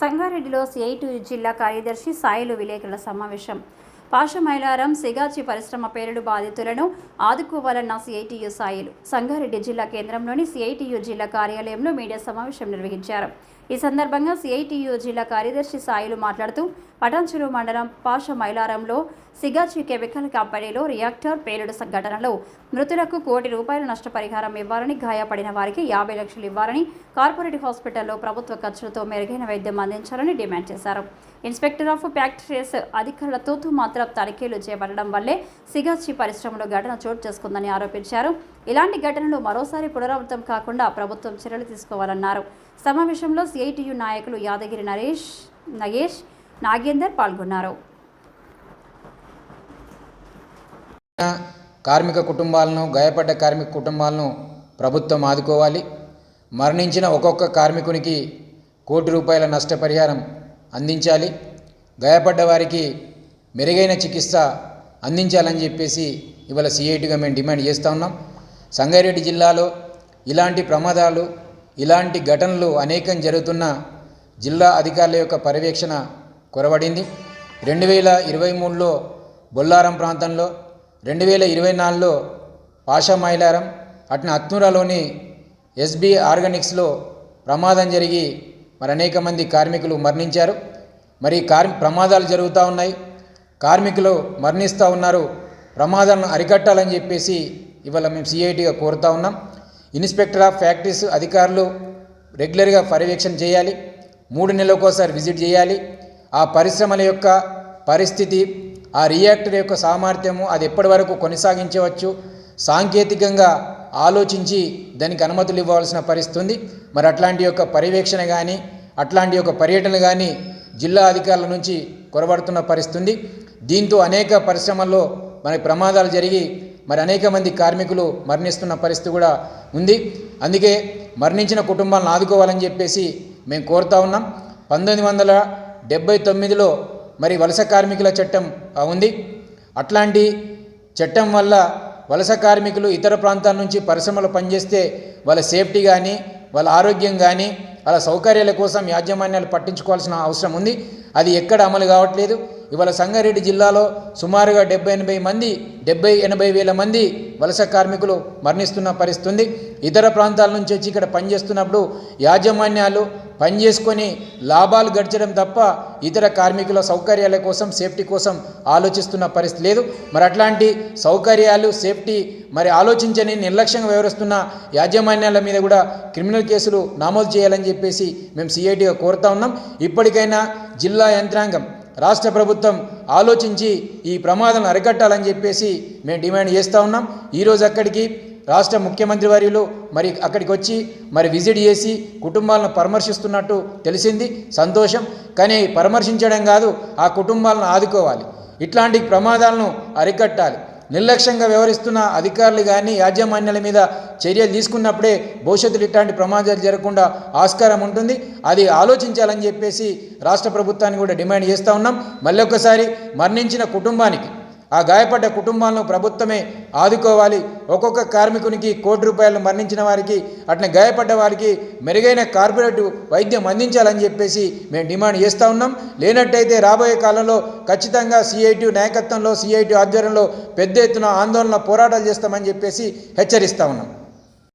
సంగారెడ్డిలో సిఐటి జిల్లా కార్యదర్శి సాయిలు విలేకరుల సమావేశం. పాషమైలారం సిగాచి పరిశ్రమ పేలుడు బాధితులను ఆదుకోవాలన్న సిఐటియు సాయిలు. సంగారెడ్డి జిల్లా కేంద్రంలోని సిఐటియు జిల్లా కార్యాలయంలో మీడియా సమావేశం నిర్వహించారు. ఈ సందర్భంగా సిఐటియు జిల్లా కార్యదర్శి సాయిలు మాట్లాడుతూ పటాన్చెరు మండలం పాష మైలారంలో సిగాచి కెమికల్ కంపెనీలో రియాక్టర్ పేలుడు సంఘటనలో మృతులకు కోటి రూపాయల నష్టపరిహారం ఇవ్వాలని గాయపడిన వారికి యాభై లక్షలు ఇవ్వాలని కార్పొరేట్ హాస్పిటల్లో ప్రభుత్వ ఖర్చులతో మెరుగైన వైద్యం అందించాలని డిమాండ్ చేశారు. ఇన్స్పెక్టర్ ఆఫ్ ఫ్యాక్టరీస్ అధికారుల తూతు మాత్రం తనిఖీలు చేపట్టడం వల్లే సిగాచి పరిశ్రమలో ఘటన చోటు చేసుకుందని ఆరోపించారు. ఇలాంటి ఘటనలు మరోసారి పునరావృతం కాకుండా ప్రభుత్వం చర్యలు తీసుకోవాలన్నారు. సమావేశంలో సిఐటియు నాయకులు యాదగిరి నరేష్ నగేష్ నాగేందర్ పాల్గొన్నారు. కార్మిక కుటుంబాలను గాయపడ్డ కార్మిక కుటుంబాలను ప్రభుత్వం ఆదుకోవాలి. మరణించిన ఒక్కొక్క కార్మికునికి కోటి రూపాయల నష్టపరిహారం అందించాలి. గాయపడ్డ వారికి మెరుగైన చికిత్స అందించాలని చెప్పేసి ఇవాళ సిఐటిగా మేము డిమాండ్ చేస్తూ ఉన్నాం. సంగారెడ్డి జిల్లాలో ఇలాంటి ప్రమాదాలు ఇలాంటి ఘటనలు అనేకం జరుగుతున్న జిల్లా అధికారుల యొక్క పర్యవేక్షణ కొరబడింది రెండు వేల ఇరవై మూడులో బొల్లారం ప్రాంతంలో రెండు వేల ఇరవై నాలుగులో పాషా మైలారం అట్న అత్నూరాలోని ఎస్బి ఆర్గానిక్స్లో ప్రమాదం జరిగి మరి అనేక మంది కార్మికులు మరణించారు. మరి కార్మి ప్రమాదాలు జరుగుతూ ఉన్నాయి. కార్మికులు మరణిస్తూ ఉన్నారు. ప్రమాదాలను అరికట్టాలని చెప్పేసి ఇవాళ మేము సిఐటిగా కోరుతా ఉన్నాం. ఇన్స్పెక్టర్ ఆఫ్ ఫ్యాక్టరీస్ అధికారులు రెగ్యులర్గా పర్యవేక్షణ చేయాలి. మూడు నెలలకోసారి విజిట్ చేయాలి. ఆ పరిశ్రమల యొక్క పరిస్థితి ఆ రియాక్టర్ యొక్క సామర్థ్యము అది ఎప్పటి వరకు కొనసాగించవచ్చు? సాంకేతికంగా ఆలోచించి దానికి అనుమతులు ఇవ్వాల్సిన పరిస్థితి ఉంది మరి అట్లాంటి యొక్క పర్యవేక్షణ కానీ అట్లాంటి యొక్క పర్యటన కానీ జిల్లా అధికారుల నుంచి కొరబడుతున్న పరిస్థితుంది. దీంతో అనేక పరిశ్రమల్లో మనకి ప్రమాదాలు జరిగి మరి అనేక మంది కార్మికులు మరణిస్తున్న పరిస్థితి కూడా ఉంది. అందుకే మరణించిన కుటుంబాలను ఆదుకోవాలని చెప్పేసి మేము కోరుతా ఉన్నాం. పంతొమ్మిది వందల డెబ్బై తొమ్మిదిలో మరి వలస కార్మికుల చట్టం ఉంది. అట్లాంటి చట్టం వల్ల వలస కార్మికులు ఇతర ప్రాంతాల నుంచి పరిశ్రమలు పనిచేస్తే వాళ్ళ సేఫ్టీ కానీ వాళ్ళ ఆరోగ్యం కానీ వాళ్ళ సౌకర్యాల కోసం యాజమాన్యాలు పట్టించుకోవాల్సిన అవసరం ఉంది. అది ఎక్కడ అమలు కావట్లేదు. ఇవాళ సంగారెడ్డి జిల్లాలో సుమారుగా డెబ్బై ఎనభై మంది డెబ్బై ఎనభై వేల మంది వలస కార్మికులు మరణిస్తున్న పరిస్థితి ఇతర ప్రాంతాల నుంచి వచ్చి ఇక్కడ పనిచేస్తున్నప్పుడు యాజమాన్యాలు పని చేసుకొని లాభాలు గడిచడం తప్ప ఇతర కార్మికుల సౌకర్యాల కోసం సేఫ్టీ కోసం ఆలోచిస్తున్న పరిస్థితి లేదు. మరి అట్లాంటి సౌకర్యాలు సేఫ్టీ మరి ఆలోచించని నిర్లక్ష్యంగా వ్యవహరిస్తున్న యాజమాన్యాల మీద కూడా క్రిమినల్ కేసులు నమోదు చేయాలని చెప్పేసి మేము సిఐటిగా కోరుతా ఉన్నాం. ఇప్పటికైనా జిల్లా యంత్రాంగం రాష్ట్ర ప్రభుత్వం ఆలోచించి ఈ ప్రమాదం అరికట్టాలని చెప్పేసి మేము డిమాండ్ చేస్తూ ఉన్నాం. ఈరోజు అక్కడికి రాష్ట్ర ముఖ్యమంత్రి వర్యులు మరి అక్కడికి వచ్చి మరి విజిట్ చేసి కుటుంబాలను పరామర్శిస్తున్నట్టు తెలిసింది. సంతోషం. కానీ పరామర్శించడం కాదు ఆ కుటుంబాలను ఆదుకోవాలి. ఇట్లాంటి ప్రమాదాలను అరికట్టాలి. నిర్లక్ష్యంగా వ్యవహరిస్తున్న అధికారులు కానీ యాజమాన్యాల మీద చర్యలు తీసుకున్నప్పుడే భవిష్యత్తులో ఇట్లాంటి ప్రమాదాలు జరగకుండా ఆస్కారం ఉంటుంది. అది ఆలోచించాలని చెప్పేసి రాష్ట్ర ప్రభుత్వాన్ని కూడా డిమాండ్ చేస్తూ ఉన్నాం. మళ్ళీ ఒక్కసారి మరణించిన కుటుంబానికి ఆ గాయపడ్డ కుటుంబాలను ప్రభుత్వమే ఆదుకోవాలి. ఒక్కొక్క కార్మికునికి కోటి రూపాయలు మరణించిన వారికి అట్లా గాయపడ్డ వారికి మెరుగైన కార్పొరేట్ వైద్యం అందించాలని చెప్పేసి మేము డిమాండ్ చేస్తూ ఉన్నాం. లేనట్టయితే రాబోయే కాలంలో ఖచ్చితంగా సిఐటి నాయకత్వంలో సిఐటి ఆధ్వర్యంలో పెద్ద ఎత్తున ఆందోళన పోరాటాలు చేస్తామని చెప్పేసి హెచ్చరిస్తూ ఉన్నాం.